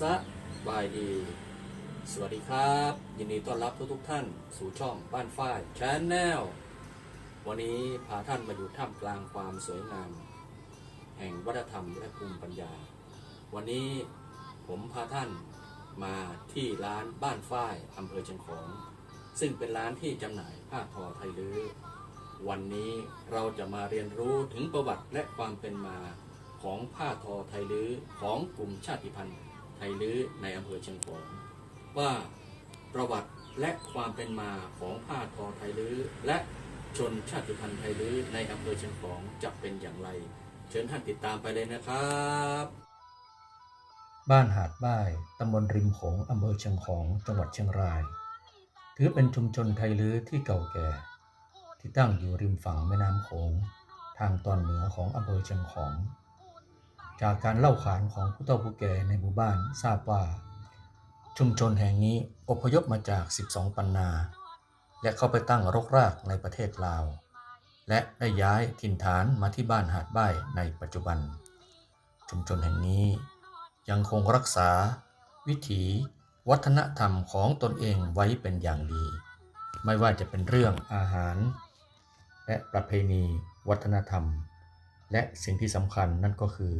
สบายดี สวัสดีครับ ยินดีต้อนรับทุกทุกท่านสู่ช่องบ้านฝ้ายชนแนลวันนี้พาท่านมาอยู่ท่ามกลางความสวยงาม แห่งวัฒนธรรมและภูมิปัญญา วันนี้ผมพาท่านมาที่ร้านบ้านฝ้ายอำเภอเชียงของ ซึ่งเป็นร้านที่จำหน่ายผ้าทอไทยลื้อวันนี้เราจะมาเรียนรู้ถึงประวัติและความเป็นมาของผ้าทอไทยลื้อของกลุ่มชาติพันธุ์ ไทยลื้อในอำเภอเชียงของว่าประวัติและความเป็นมาของผ้าทอไทยลื้อและชนชาติพันธุ์ไทยลื้อในอำเภอเชียงของจะเป็นอย่างไร เชิญท่านติดตามไปเลยนะครับ บ้านหาดบ้ายตำบลริมโขงอำเภอเชียงของจังหวัดเชียงราย ถือเป็นชุมชนไทยลื้อที่เก่าแก่ ที่ตั้งอยู่ริมฝั่งแม่น้ำโขงทางตอนเหนือของอำเภอเชียงของ จากการเล่าขานของผู้เฒ่าผู้แก่ในหมู่บ้านทราบว่า ชุมชนแห่งนี้อพยพมาจาก 12 ปันนา และเข้าไปตั้งรกรากในประเทศลาว และได้ย้ายถิ่นฐานมาที่บ้านหาดบ้ายในปัจจุบัน ชุมชนแห่งนี้ยังคงรักษา วิถี วัฒนธรรมของตนเองไว้เป็นอย่างดี ไม่ว่าจะเป็นเรื่องอาหาร และประเพณี วัฒนธรรม และสิ่งที่สำคัญนั่นก็คือ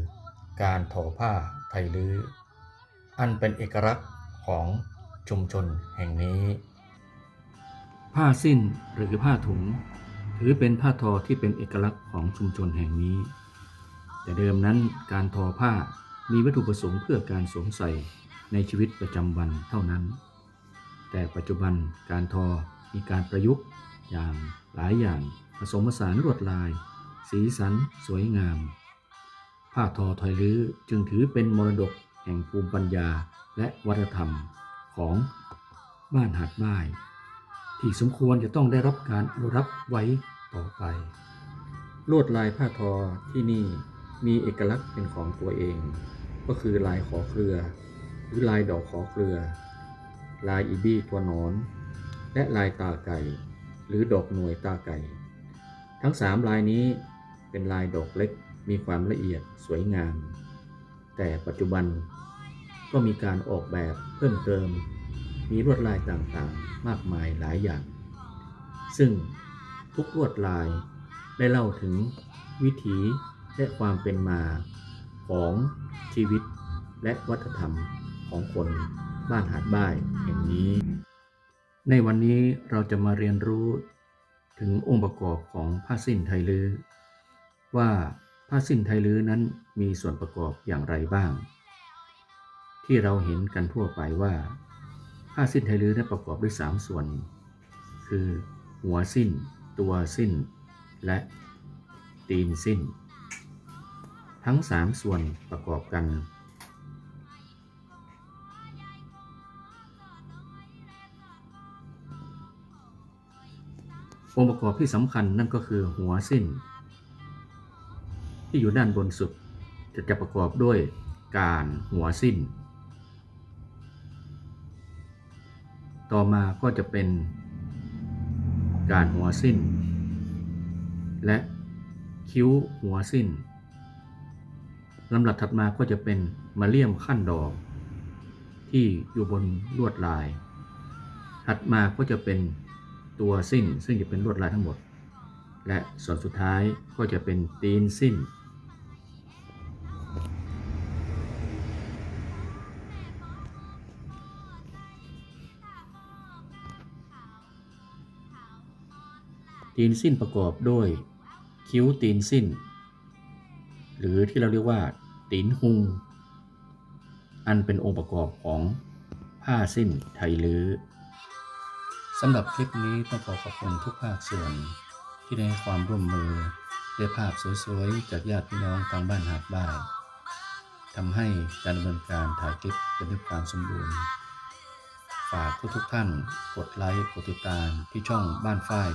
การทอผ้าไทยลื้อ อันเป็นเอกลักษณ์ของชุมชนแห่งนี้ ผ้าสิ้นหรือผ้าถุง ถือเป็นผ้าทอที่เป็นเอกลักษณ์ของชุมชนแห่งนี้ แต่เดิมนั้นการทอผ้ามีวัตถุประสงค์เพื่อการสวมใส่ในชีวิตประจำวันเท่านั้น แต่ปัจจุบันการทอมีการประยุกต์อย่างหลายอย่างผสมผสานลวดลาย สีสัน สวยงาม ผ้าทอไทยลื้อจึงถือเป็นมรดกแห่งภูมิปัญญาและวัฒนธรรมของบ้านหาดบ้าย ที่สมควรจะต้องได้รับการอนุรักษ์ไว้ต่อไป ลวดลายผ้าทอที่นี่มีเอกลักษณ์เป็นของตัวเอง ก็คือลายขอเครือ หรือลายดอกขอเครือ ลายอีบี้ตัวนอน และลายตาไก่ หรือดอกหน่วยตาไก่ ทั้งสามลายนี้ เป็นลายดอกเล็กมีความละเอียดสวยงาม แต่ปัจจุบันก็มีการออกแบบเพิ่มเติม มีลวดลายต่างๆ มากมายหลายอย่าง ซึ่งทุกลวดลายได้เล่าถึงวิถีและความเป็นมาของชีวิตและวัฒนธรรมของคนบ้านหาดบ้ายแห่งนี้ ในวันนี้เราจะมาเรียนรู้ถึงองค์ประกอบของผ้าสิ้นไทยลื้อ ว่าผ้าสิ้นไทยลื้อนั้นมีส่วนประกอบอย่างไรบ้าง ที่เราเห็นกันทั่วไปว่า ผ้าสิ้นไทยลื้อนั้นประกอบด้วย 3 ส่วน คือ หัวสิ้น ตัวสิ้น และตีนสิ้น ทั้ง 3 ส่วนประกอบกันองค์ประกอบที่สำคัญนั่นก็คือหัวสิ้น ที่อยู่ด้านบนสุด จะจะประกอบด้วยการหัวสิ้น ต่อมาก็จะเป็นการหัวสิ้น และคิ้วหัวสิ้นลำดับถัดมาก็จะเป็นมาเลี่ยมขั้นดอก ที่อยู่บนลวดลาย ถัดมาก็จะเป็นตัวสิ้นซึ่งจะเป็นลวดลายทั้งหมด และส่วนสุดท้ายก็จะเป็นตีนสิ้น ตีนสิ้นประกอบด้วยคิ้วตีนสิ้น หรือที่เราเรียกว่า ตีนหุง อันเป็นองค์ประกอบของผ้าสิ้นไทยลื้อสำหรับคลิปนี้ต้องขอขอบคุณทุกภาคส่วน ที่ได้ความร่วมมือด้วยภาพสวยๆ จากญาติพี่น้องทางบ้านหาดบ้านทำให้การดำเนินการถ่ายคลิปเป็นด้วยความสมบูรณ์ ฝากทุกๆท่านกดไลค์กดติดตามที่ช่องบ้านฝ้าย